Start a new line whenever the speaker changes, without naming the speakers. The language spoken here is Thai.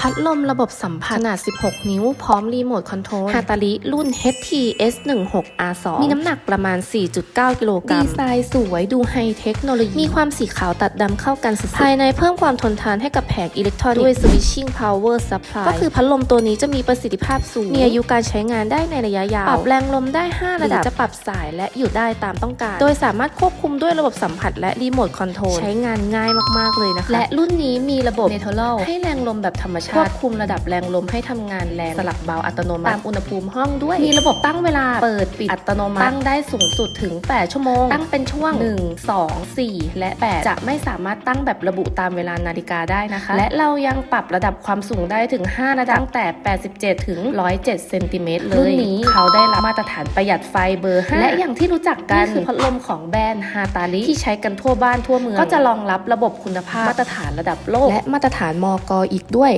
พัดลมระบบสัมผัสขนาด 16 นิ้ว พร้อมรีโมทคอนโทรลฮาตาลิรุ่น HTS16R2 มีน้ำหนักประมาณ 4.9 กิโลกรัม ดีไซน์สวยดูไฮเทคโนโลยี มีความสีขาวตัดดำเข้ากันสุดๆภายในเพิ่มความทนทานให้กับแผงอิเล็กทรอนิกส์ด้วย Switching Power Supply ก็คือพัดลมตัวนี้จะมีประสิทธิภาพสูง มีอายุการใช้งานได้ในระยะยาว ปรับแรงลมได้ 5 ระดับ จะปรับสายและหยุดได้ตามต้องการ โดยสามารถควบคุมด้วยระบบสัมผัสและรีโมทคอนโทรล ใช้งานง่ายมากๆเลยนะคะ และรุ่นนี้มีระบบ Neural ให้แรงลมแบบธรรมชาติควบคุมระดับแรงลมให้ทำงานแรงสลับเบาอัตโนมัติตามอุณหภูมิห้องด้วย มีระบบตั้งเวลาเปิดปิดอัตโนมัติตั้งได้สูงสุดถึง 8 ชั่วโมง ตั้งเป็นช่วง 1 2 4 และ 8 จะไม่สามารถตั้งแบบระบุตามเวลานาฬิกาได้นะคะ และเรายังปรับระดับความสูงได้ถึง 5 ระดับตั้งแต่ 87 ถึง 107 เซนติเมตรเลยรุ่นนี้เขาได้รับมาตรฐานประหยัดไฟเบอร์ 5 และอย่างที่รู้จักกันคือพัดลมของแบรนด์ฮาตาลิที่ใช้กันทั่วบ้านทั่วเมืองก็จะรองรับระบบคุณภาพมาตรฐานระดับโลกและมาตรฐานมอกอีกด้วย